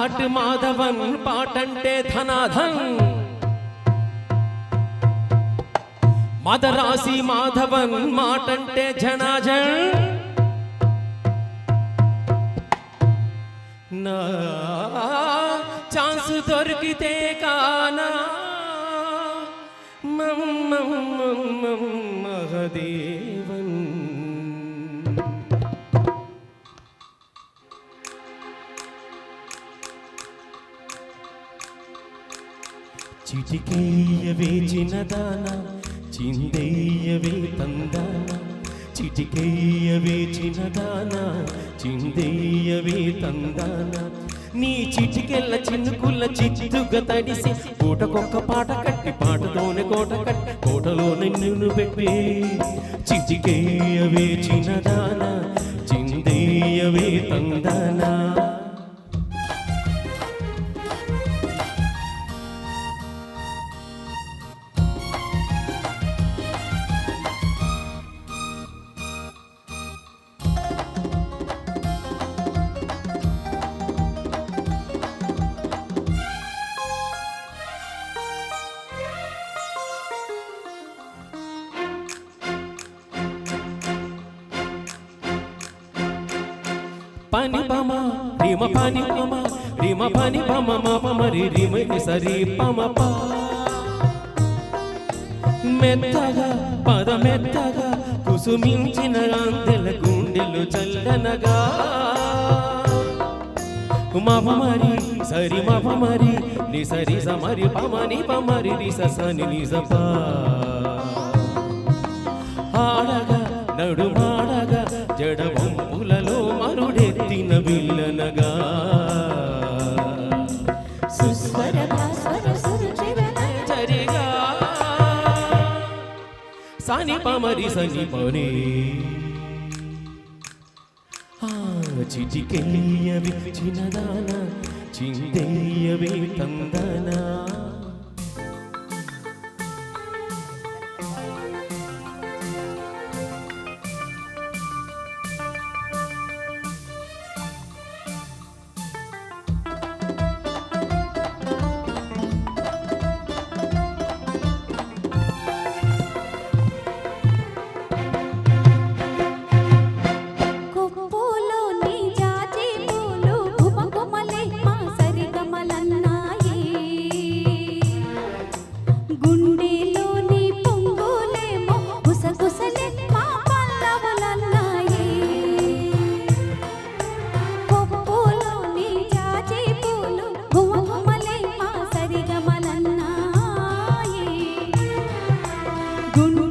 ఘాట్ మాధవన్ పాటంటే ధనాధన్ మదరాసి మాధవన్ మాటంటే జనాజన్ నా ఛాన్స్ దొరికితే కానా మమ్మ చిటికేయవే చిన్నదాన చిందేయవే తందాన చిటికేయవే చిన్నదాన చిందేయవే తందాన నీ చిటికెళ్ళ చిన్నుకుల్ల చిచ్చుగా తడిసి పూటకొక్క పాట కట్టి పాటతోనే కోట కట్టి కోటలోనే నిన్ను పెట్టి చిటికేయవే చిన్నదాన పని పమ రిమ పని పమ రిమ పని పమ మమ మరి రిమ సరి పమ ప. మెత్తగా పద మెత్తగా కుసుమించిన అందెల గుండెలు చల్లనగా. మమ మరి సరి మమ మరి ని సరి సమరి పమని పమరి రి సని ని సప. ఆడగా నడుమా జడవంపులలో మరుడెత్తిన విల్లనగా. సని పమరి సని పని చిటికెయ్యవి చిన్నదాన చిందేయవి తందనా. గుండెలో నీ పొంగులేమో గుసగుసలే మా పల్లవులన్నాయి. కొప్పులో నీ జాజి పూలు గుమగుమలే మా సరిగమలన్నాయి. గుండెలోని